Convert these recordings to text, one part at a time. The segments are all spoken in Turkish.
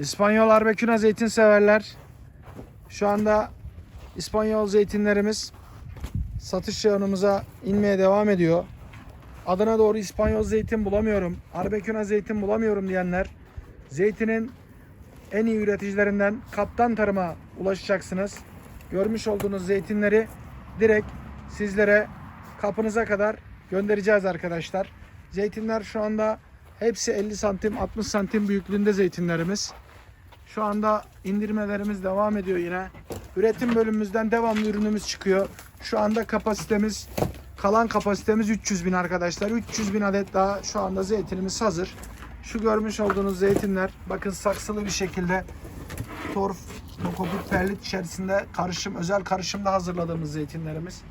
İspanyol Arbeküna zeytin severler. Şu anda İspanyol zeytinlerimiz satış reyonumuza inmeye devam ediyor. Adına doğru İspanyol zeytin bulamıyorum, Arbeküna zeytin bulamıyorum diyenler zeytinin en iyi üreticilerinden Kaptan Tarım'a ulaşacaksınız. Görmüş olduğunuz zeytinleri direkt sizlere kapınıza kadar göndereceğiz arkadaşlar. Zeytinler şu anda hepsi 50 santim 60 santim büyüklüğünde zeytinlerimiz. Şu anda indirmelerimiz devam ediyor yine. Üretim bölümümüzden devamlı ürünümüz çıkıyor. Şu anda kapasitemiz kalan kapasitemiz 300 bin arkadaşlar. 300 bin adet daha şu anda zeytinimiz hazır. Şu görmüş olduğunuz zeytinler bakın saksılı bir şekilde torf, mokobut, perlit içerisinde karışım, özel karışımda hazırladığımız zeytinlerimiz.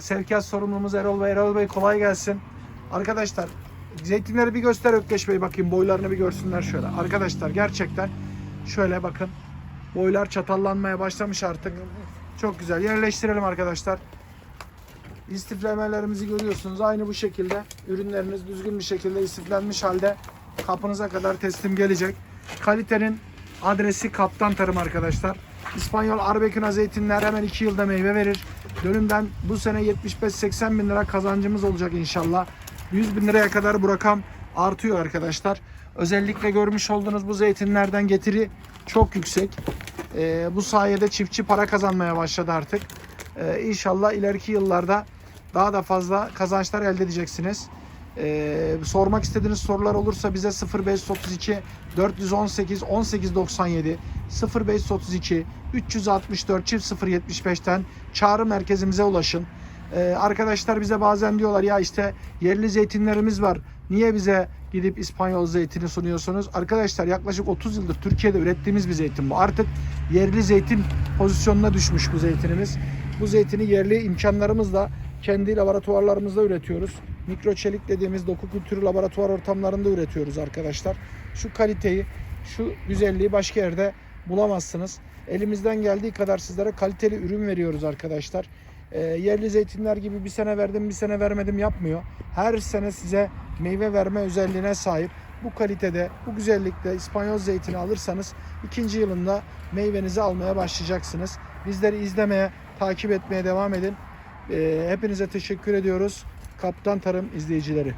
Sevkiyat sorumlumuz Erol Bey. Erol Bey kolay gelsin. Arkadaşlar zeytinleri bir göster Ökkeş Bey bakayım boylarını bir görsünler şöyle. Arkadaşlar gerçekten şöyle bakın boylar çatallanmaya başlamış artık. Çok güzel yerleştirelim arkadaşlar. İstiflemelerimizi görüyorsunuz. Aynı bu şekilde ürünleriniz düzgün bir şekilde istiflenmiş halde kapınıza kadar teslim gelecek. Kalitenin adresi Kaptan Tarım arkadaşlar. İspanyol Arbeküna zeytinler hemen 2 yılda meyve verir. Dönümden bu sene 75-80 bin lira kazancımız olacak inşallah. 100 bin liraya kadar bu rakam artıyor arkadaşlar. Özellikle görmüş olduğunuz bu zeytinlerden getiri çok yüksek. Ee, bu sayede çiftçi para kazanmaya başladı artık. Ee, inşallah ileriki yıllarda daha da fazla kazançlar elde edeceksiniz. Ee, sormak istediğiniz sorular olursa bize 0532 418 1897 0532 364 çift 075'ten çağrı merkezimize ulaşın. Ee, arkadaşlar bize bazen diyorlar ya işte yerli zeytinlerimiz var. Niye bize gidip İspanyol zeytini sunuyorsunuz? Arkadaşlar yaklaşık 30 yıldır Türkiye'de ürettiğimiz bir zeytin bu. Artık yerli zeytin pozisyonuna düşmüş bu zeytinimiz. Bu zeytini yerli imkanlarımızla kendi laboratuvarlarımızda üretiyoruz. Mikro çelik dediğimiz doku kültürü laboratuvar ortamlarında üretiyoruz arkadaşlar. Şu kaliteyi, şu güzelliği başka yerde bulamazsınız. Elimizden geldiği kadar sizlere kaliteli ürün veriyoruz arkadaşlar. Ee, yerli zeytinler gibi bir sene verdim bir sene vermedim yapmıyor. Her sene size meyve verme özelliğine sahip. Bu kalitede, bu güzellikte İspanyol zeytini alırsanız ikinci yılında meyvenizi almaya başlayacaksınız. Bizleri izlemeye, takip etmeye devam edin. Ee, hepinize teşekkür ediyoruz. Kaptan Tarım izleyicileri.